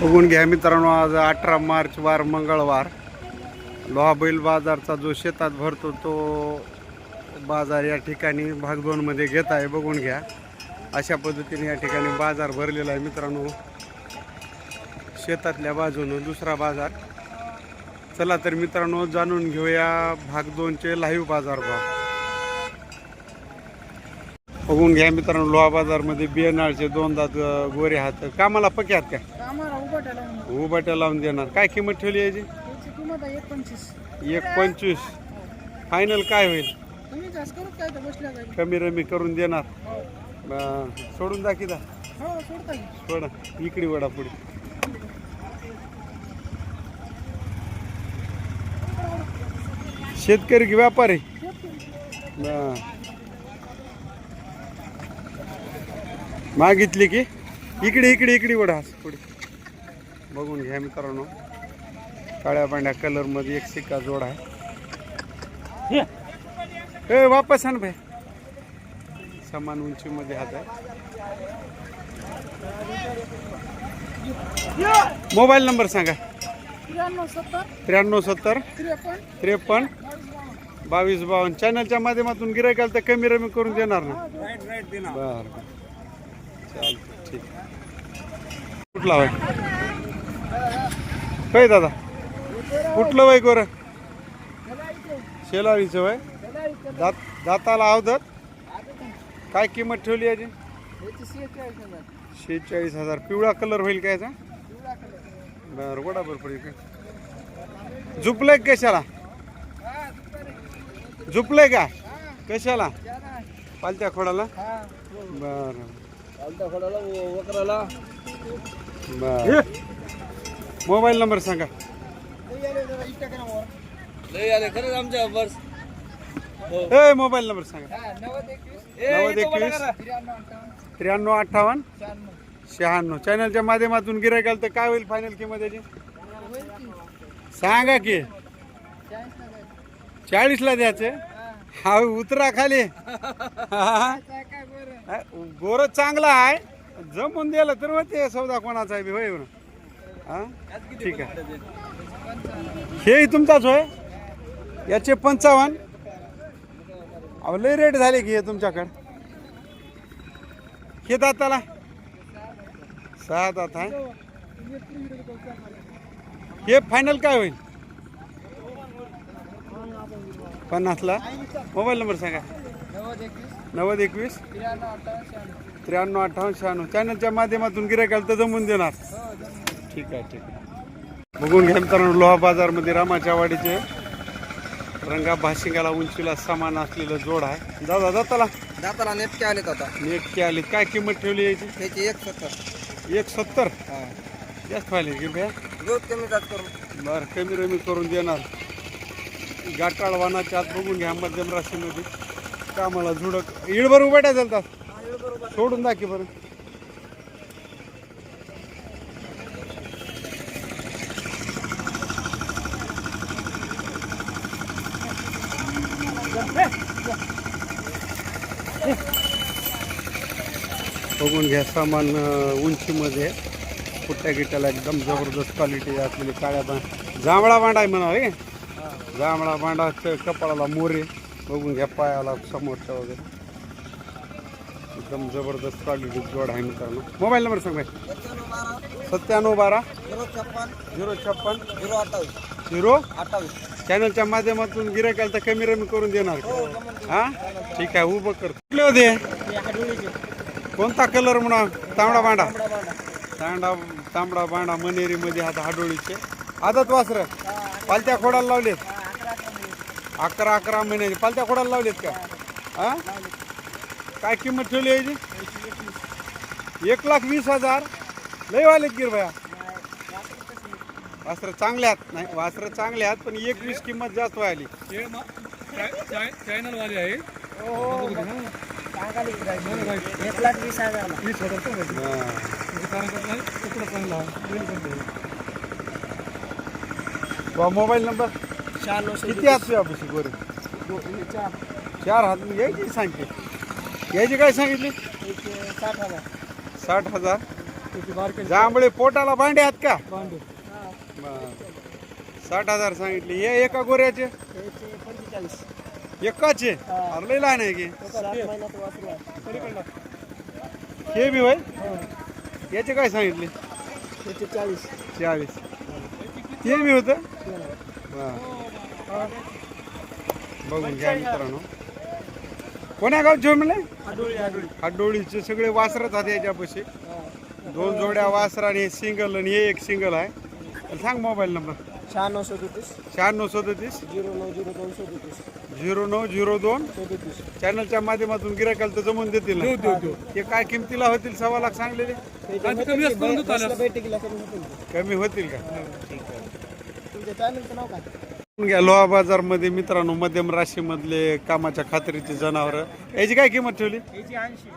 बघून घ्या मित्रांनो आज अठरा मार्च वार मंगळवार. लोहा बैल बाजारचा जो शेतात भरतो तो बाजार या ठिकाणी भाग दोनमध्ये घेत आहे बघून घ्या. अशा पद्धतीने या ठिकाणी बाजार भरलेला आहे मित्रांनो. शेतातल्या बाजूनं दुसरा बाजार. चला तर मित्रांनो जाणून घेऊया भाग दोनचे लाईव्ह बाजार भाव. बघून घ्या मित्रांनो लोहा बाजारमध्ये बियाणाचे दोन दात गोरे हात. कामाला पक्के हात काय आम्हाला उभा ठेवला उभाट्या लावून देणार. काय किंमत ठेवली याची? एक पंचवीस. फायनल काय होईल? कमी रमी करून देणार. हो. अं, सोडून दाखी दा. हो सोडा. इकडे वडा पुढे. शेतकरी की व्यापारी? बरं. मागितली की? इकडे इकडे इकडे वडा पुढे. बघून घ्या मित्रांनो. काळ्या पांढऱ्या कलरमध्ये एक सिक्का जोड आहे. ए वापस आण भाई समान उंचीमध्ये हात आहे. मोबाईल नंबर सांगा. त्र्याण्णव सत्तर. त्रेपन्न. बावीस बावन्न. चॅनलच्या माध्यमातून गिरायकाला तर कमी रमी करून देणार ना. बर. ठीक कुठला वय काय दादा? कुठलं वय गोर शेलारीचं वय दात दाताला अवधत काय किंमत ठेवली याची? शेहेचाळीस हजार. पिवळा कलर होईल काय याचा? बरं बरोबर पडेल झुपलंय कशाला? झुपलंय का? कशाला? पालत्या खोडाला? बरं. बर मोबाईल नंबर सांगा. खरंच आमच्या बस. ए मोबाईल नंबर सांगा. नव्वद एकवीस. त्र्याण्णव अठ्ठावन्न. शहाण्णव. चॅनलच्या माध्यमातून गिरायकाल तर काय होईल फायनल किंमत त्याची सांगा की. चाळीसला द्यायचे? हा उतरा खाली. गोर चांगला आहे. जमून दिलं तर मग ते सौदा कोणाचा आहे होय हा? ठीक आहे. हे तुमचाच होय? याचे पंचावन्न. अहो लय रेट झाले की हे तुमच्याकडं. हे दाताला. सहा दात आहे. हे फायनल काय होईल? पन्नासला? मोबाईल नंबर सांगा. नव्वद एकवीस. त्र्याण्णव अठ्ठावन्न शहाण्णव. चॅनलच्या माध्यमातून गिरायकाला तर जमून देणार. ठीक आहे ठीक आहे. बघून घ्या मित्रांनो लोहा बाजारमध्ये रामाच्या वाडीचे रंगा भाशिंगाला उंचीला समान असलेलं जोड आहे. दादा दाताला. दाताला नेटके आलेत आता. नेटके आले काय किंमत ठेवली याची? त्याची एक सत्तर एक सत्तर हा. जास्त व्हायला की भैया? कमी जात करून बरं कमी रमी करून देणार. गाठाळ वानाच्या आत बघून घ्या मध्यम राशीमध्ये कामाला झुडक. इळभर उभ्या चालतात सोडून दाखी बरं. बघून घ्या सामान उंचीमध्ये. पुट्ट्या गिट्याला एकदम जबरदस्त क्वालिटी असलेली काळ्या जांभळा बांडा आहे म्हणा रे जांभळा बांडा कपाळाला मोरे. बघून घ्या पायाला समोरच्या वगैरे. एकदम जबरदस्त क्वालिटी जोड आहे मित्रांनो. मोबाईल नंबर सांग भाई सत्त्याण्णव बारा. झिरो छप्पन. झिरो. छप्पन झिरो अठ्ठावीस झिरो अठ्ठावीस चॅनलच्या माध्यमातून गिरायकाला तर कमी रमी करून देणार. हा? ठीक आहे उभं कर. कुठले होते? कोणता कलर म्हणा? तांबडा बांडा. तांबडा तांबडा बांडा मनेरीमध्ये आता हाडोळीचे. आदत वासर. पालत्या खोडाला लावलेत. अकरा अकरा महिन्याचे. पालत्या खोडाला लावलेत का? हा काय किंमत ठेवली याची? एक लाख वीस हजार. लय वालेत गिर भया वास्त्र चांगले आहेत. नाही वास्त्र चांगले आहेत पण एक वीस किंमत जास्त व्हायली. चॅनल वाले आहे. एक लाख वीस हजार वीस हजार तो आहे. हा. म्हणजे कारण कसं आहे, कपडा चांगला आहे, वेल पण आहे. वा मोबाईल नंबर? शहाण्णव किती असतो ऑफिस गोरे चार. हात? मग यायची सांगते? यायची काय सांगितली? साठ हजार. साठ हजार? जांभळे पोटाला भांडे आहेत का? बरं. साठ हजार सांगितले. हे एका गोऱ्याचे? एकाचे? अरे लय लहान आहे की. हे बी होय? याचे काय सांगितले? चाळीस. चाळीस. ते बी होतं. बघून घ्या मित्रांनो. कोण्या गावचे म्हणले आडोळी आडोळी हाडोळीचे सगळे वासरच आहेत याच्यापाशी. दोन जोड्या वासर आणि हे सिंगल आणि हे एक सिंगल आहे. तर सांग मोबाईल नंबर शहाण्णव सदोतीस. शहाण्णव सदतीस? झिरो नऊ झिरो दोन सदोतीस. झिरो नऊ झिरो दोन? सदोतीस. चॅनलच्या माध्यमातून गिरायकाला तर जमून देतील देऊ ना. देऊ देऊ ते काय किमतीला होतील सव्वा लाख सांगलेले? कमी होतील. कमी होतील का? नाव काय घ्या लोहा बाजारमध्ये मित्रांनो मध्यम राशीमधले कामाच्या खात्रीचे जनावर. याची काय किंमत ठेवली? याची ऐंशी.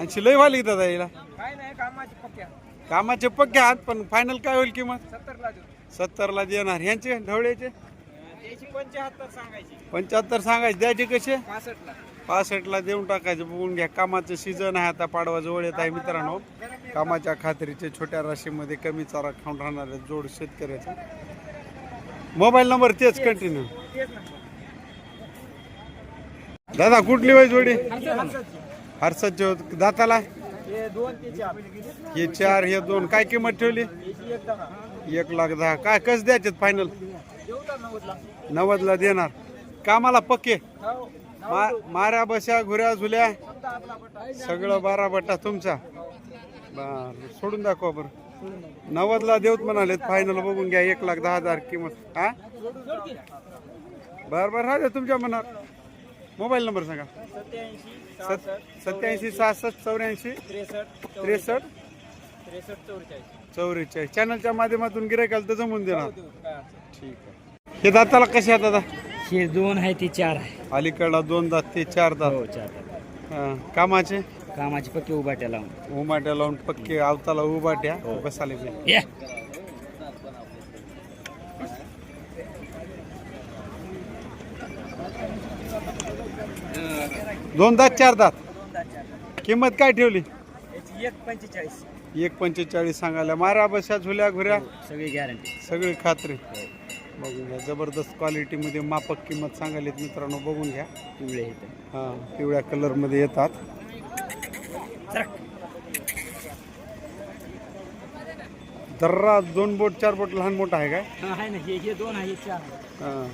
ऐंशी लय वाली दादा याला. काय नाही कामाची पक्क्या कामाचे पक्के आहात पण फायनल काय होईल किंमत? सत्तरला देऊ. सत्तरला देणार. ह्यांचे ढवळ्याचे? त्याची पंच्याहत्तर सांगायची. पंच्याहत्तर सांगायचे. द्यायचे कसे? पासष्टला. पासष्टला देऊन टाकायचे. बघून घ्या कामाचं सीझन आहे आता पाडवा जवळ येत आहे मित्रांनो. कामाच्या खात्रीचे छोट्या राशीमध्ये कमी चारा खाऊन राहणारे जोड शेतकऱ्याचे. मोबाईल नंबर तेच कंटिन्यू दादा कुठली वय जोडी? हर्षदचे होत दाताला? हे चार. हे दोन. काय किंमत ठेवली? एक लाख दहा. काय कस द्यायचे फायनल नव्वदला देणार. कामाला पक्के? हो. माऱ्या बशा घुऱ्या झुल्या? सगळं बारा बट्टा तुमचा. बर सोडून दाखवा बरं. नव्वदला देऊत म्हणाले फायनल बघून घ्या एक लाख दहा हजार किंमत. हा? बर बर राहू द्या तुमच्या मनात. मोबाईल नंबर सांगा. सत्याऐंशी सत सत्याऐंशी सहासष्ट चौऱ्याऐंशी त्रेसष्ट चौवेचाळीस. चॅनलच्या माध्यमातून गिरायकाला तर जमून देणार. ठीक आहे. हे दाताला कसे आहेत दादा? हे दोन आहे ते चार आहे. अलीकडला दोन दात ते चार दात हो चार हा, कामाचे? कामाची पक्की उभाट्या लावून. उमाट्या लावून पक्के आवताला उभाट्या बसाले बी. या. दोन दात चार दात. किंमत काय ठेवली? याची एक पंचेचाळीस. एक पंचेचाळीस सांगायला. मारा बशा झुल्या घुऱ्या. सगळी गॅरंटी सगळी खात्री. बघून घ्या जबरदस्त क्वालिटीमध्ये मापक किंमत सांगायलीत मित्रांनो बघून घ्या. पिवळे इथे हा पिवळ्या कलरमध्ये येतात. दर्रा दोन बोट चार बोट लहान मोठा आहे काय? हा आहे ना. हे हे दोन आहे हे चार. आहे हा.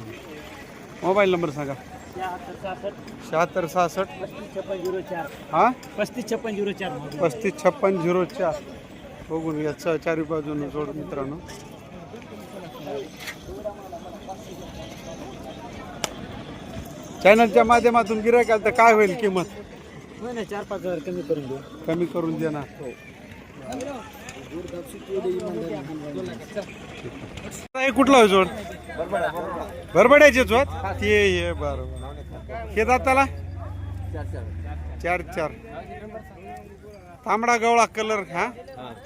मोबाईल नंबर सांगा. शहात्तर सहासष्ट. शहात्तर सहासष्ट. पस्तीस छप्पन झिरो चार. हा? पस्तीस छप्पन झिरो चार पस्तीस छप्पन झिरो चार. बघून घ्या च- चारी बाजूने जोड मित्रांनो. चॅनलच्या माध्यमातून गिरायकाल तर काय होईल किंमत? हो ना चार पाच हजार कमी करून देऊ. कमी करून देणार हे. कुठला होय जोड? बरबड्याचे जोड? ते हे बरं हे दाताला चार चार. तांबडा गवळा कलर हा?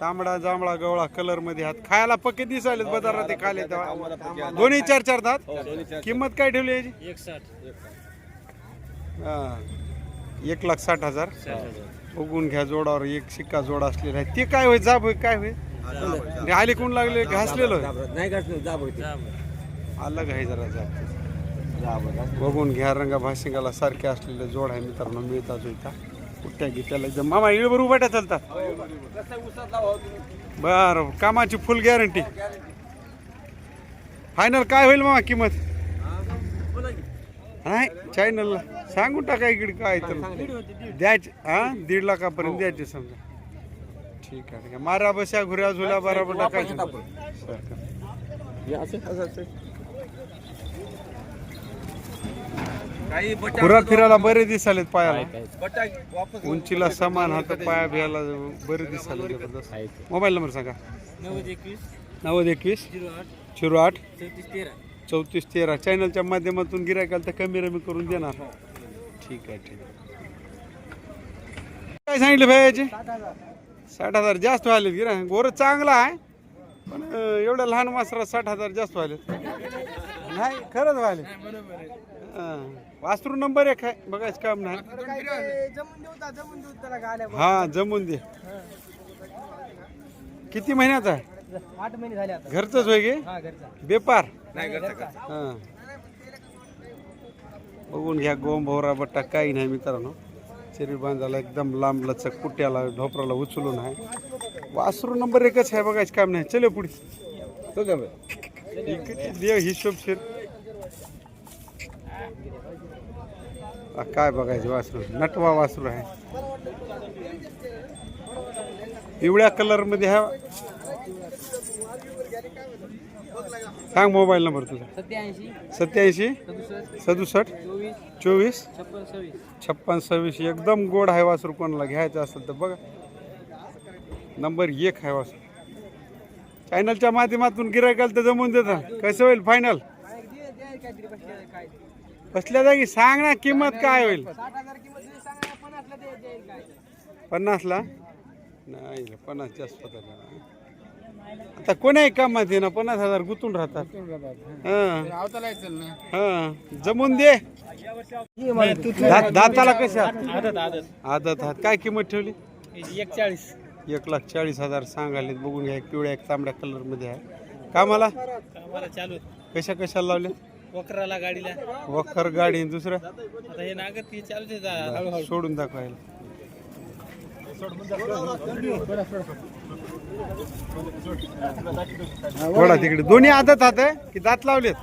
तांबडा जांभळा गवळा कलरमध्ये हात. खायला पक्के दिसायले बाजारात ते खाले तेव्हा. दोन्ही चार चार दात? किंमत काय ठेवली याची? एक साठ हा. एक लाख साठ हजार. बघून घ्या जोडावर एक शिक्का जोड असलेला आहे. ते काय होय जाब होय काय होय आले कोण लागले? घासलेलं होय? नाही का अलग आहे जरा जाब? बघून घ्या रंगा भाशिंगाला सारखे असलेले जोड आहे मित्रांनो मिळतात जुळता कुठ्या घेत्याला एकदम मामा इळभर उभाट्या चालतात बर कामाची फुल गॅरंटी फायनल काय होईल मामा? किंमत? नाही चॅनलला सांगून टाका इकडे काय तर. द्यायचे हा? दीड लाखापर्यंत द्यायचे समजा. ठीक आहे ठीक आहे. मारा बशा घुऱ्या झुल्या बराबर टाकायचे खुरा फिरायला बरे दिसालेत पायाला. उंचीला समान हात पाया बियाला बरे दिसाले जबरदस्त. मोबाईल नंबर सांगा. नव्वद एकवीस. नव्वद एकवीस. झिरो आठ. झिरो आठ. चौतीस तेरा. चौतीस तेरा. चॅनलच्या माध्यमातून गिरायकाला तर कमी रमी करून देणार. ठीक आहे ठीक आहे. काय सांगितलं भाई याचे साठ हजार जास्त व्हायलेत गिरा गोर चांगला आहे पण एवढ्या लहान वासरात साठ हजार जास्त व्हायलेत. नाही खरंच व्हायले हां. वासरू नंबर एक आहे बघायचं काम नाही. हा जमून दे. किती महिन्याचा आहे? आठ महिने झाले आता. घरचंच होय गे हा घरचा. बेपार. घरचा. हां. बघून घ्या गोम भोवरा बट्टा काही नाही मित्रांनो. शरीर बांधायला एकदम लांब लचक कुट्याला ढोपराला उचलून आहे. वासरू नंबर एकच आहे बघायचं काम नाही. चले पुढे. इकडे देव हिशोबशीर काय बघायचं वासरू? नटवा वासरू आहे. पिवळ्या कलरमध्ये हा सांग मोबाईल नंबर तुझा. सत्याऐंशी. सत्याऐंशी. सदुसष्ट. सदुसष्ट. चोवीस. चोवीस छप्पन सव्वीस. छप्पन सव्वीस. एकदम गोड आहे वासरू कोणाला घ्यायचं असेल तर बघा. नंबर एक आहे वासरू. चॅनलच्या माध्यमातून गिरायकाला तर जमून देता. कसं होईल फायनल बसल्या जागी सांग ना किंमत काय होईल? पन्नासला? नाही पन्नास जास्त. आता कोणाही कामात आहे ना पन्नास हजार गुंतून राहतात? हां. हां. जमून दे. दात- दाताला कशा आदत हात काय किंमत ठेवली? एक चाळीस एक लाख चाळीस हजार सांगाले बघून घ्या एक पिवळ्या एक तांबड्या कलरमध्ये आहे. कामाला? आम्हाला चालू कशा कशाला लावले वक्राला गाडीला. वखर गाडी आणि दुसरं? आता हे नागत चालू हळूहळू सोडून दाखवायला. थोडा तिकडे. दोन्ही आदत हात आहे की दात लावलेत?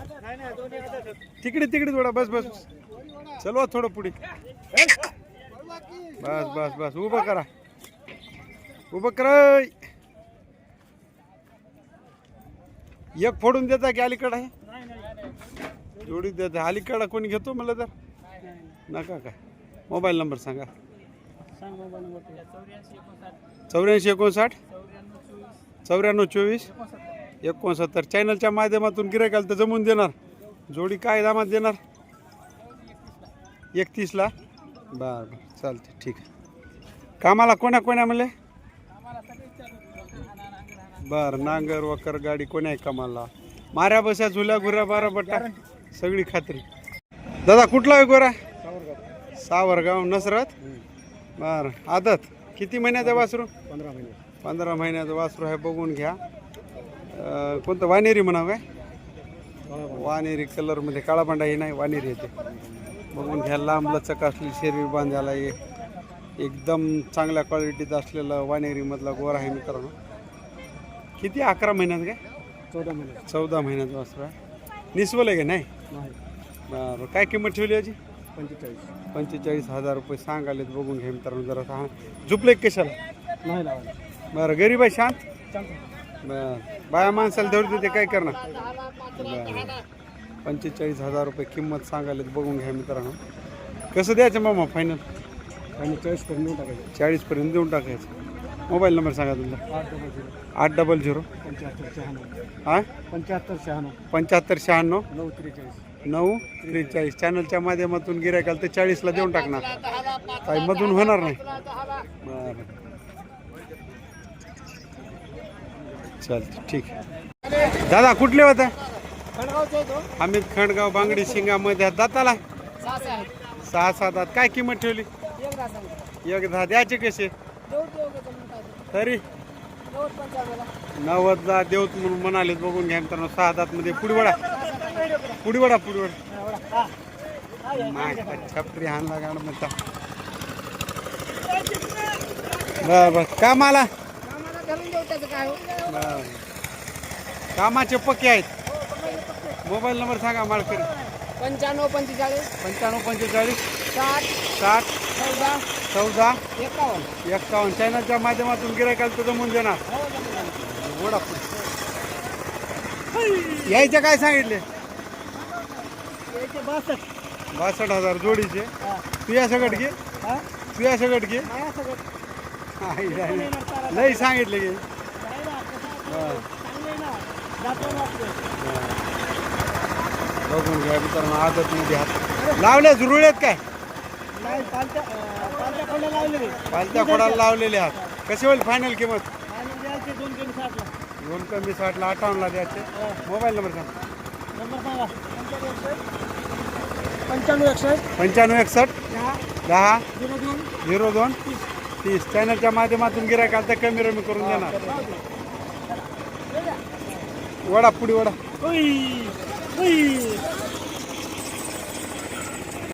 तिकडे तिकडे थोडा बस बस. चलवा थोडं पुढे. बस बस बस. उभं करा. उभं करा. एक फोडून देता की अलीकडं आहे? जोडी देता. अलीकडं कोणी घेतो म्हणलं तर? नका काय. मोबाईल नंबर सांगा. चौऱ्याऐंशी एकोणसाठ. चौऱ्याण्णव चोवीस. एकोणसत्तर. चॅनलच्या माध्यमातून गिरायकाला तर जमून देणार. जोडी काय दामात देणार? एकतीसला? बरं बरं चालते ठीक आहे. कामाला कोण्या कोण्या म्हणले? बरं नांगर वकर गाडी कोण्या कामाला? माऱ्या बस्या झुल्या घुऱ्या बारा बट्टा सगळी खात्री. दादा कुठला आहे गोरा? सावरगाव. नसरत? बर. आदत? किती महिन्याचा वासरू? पंधरा महिने पंधरा महिन्याचं वासरू आहे बघून घ्या. अं, कोणतं? वानेरी म्हणावं काय? वानेरी कलरमध्ये काळा भांडा हे नाही वानेरी येते. बघून घ्या लांब लचक असलेली शरीर बांधायला ये. एकदम चांगल्या क्वालिटीत असलेला वानेरीमधला गोरा आहे मित्रांनो. किती? अकरा महिन्यात काय? चौदा महिने चौदा महिन्याचं वासरू आहे. निसवलं आहे का नाही? नाही. बरं. काय किंमत ठेवली याची? पंचेचाळीस. पंचेचाळीस हजार रुपये सांगालेत बघून घ्या मित्रांनो जरा हा. झुपले कशाला? नाही बरं गरीब आहे शांत? चालतं बरं. बाया माणसाला धरू देते काय करणार? बरं. पंचेचाळीस हजार रुपये किंमत सांगालेत बघून घ्या मित्रांनो. कसं द्यायचं मामा फायनल आणि चाळीस देऊन टाकायचं. चाळीसपर्यंत देऊन टाकायचं. मोबाईल नंबर सांगा तुमचा. आठ डबल झिरो. आठ डबल झिरो. पंच्याहत्तर शहाण्णव. हां पंच्याहत्तर शहाण्णव. पंच्याहत्तर शहाण्णव. नऊ त्रेचाळीस. नऊ त्रेचाळीस. चॅनलच्या माध्यमातून गिरायकाल तर चाळीसला देऊन टाकणार. काही मधून होणार नाही. बरं. चालतं ठीक आहे. दादा कुठले होते? आम्ही खंडगाव बांगडी शिंगामध्ये आहेत. दाताला सहा सात दात. काय किंमत ठेवली? एक दहा. द्यायचे कसे? तरी? नव्वदला देवत म्हणून म्हणाले बघून घ्या मित्रांनो. सहा दात मध्ये पुडीवडा पुडीवडा पुडीवडा माय छपरी हाणला गाड म्हणता. बर बर. कामाला? बरं. कामाचे पक्के आहेत. मोबाईल नंबर सांगा माळकरी. पंच्याण्णव पंचेचाळीस. पंच्याण्णव पंचेचाळीस. साठ. साठ. चौदा. चौदा. एकावन्न. एक्कावन्न चॅनलच्या माध्यमातून गिरायकाला तुझं जमून देणार. गोडा यायचे काय सांगितले? एकशे बासष्ट बासष्ट हजार जोडीचे. तू या सगट घे. हा? तू या सगट. घे नाही सगळं आई, आई. लई सांगितले गे नाही ना कसं. चांगलं आहे ना. बघून घ्या मित्रांनो आदत जुरुळेत काय? नाही पालत्या अं, पालत्या खोंड्या लावले. रे पालत्या खोडाला लावलेले हात कसे होईल फायनल किंमत? आणि द्यायचे दोन कमी साठला. दोन कमी साठला अठ्ठावन्नला द्यायचे. मोबाईल नंबर सांग. नंबर सांगा. पंच्याण्णव एकसष्ट. पंच्याण्णव एकसष्ट. दहा. झिरो दोन. झिरो दोन. तीस. चॅनलच्या माध्यमातून गिरायकाला तर कमी रमी करून देणार. वडा पुढे वडा.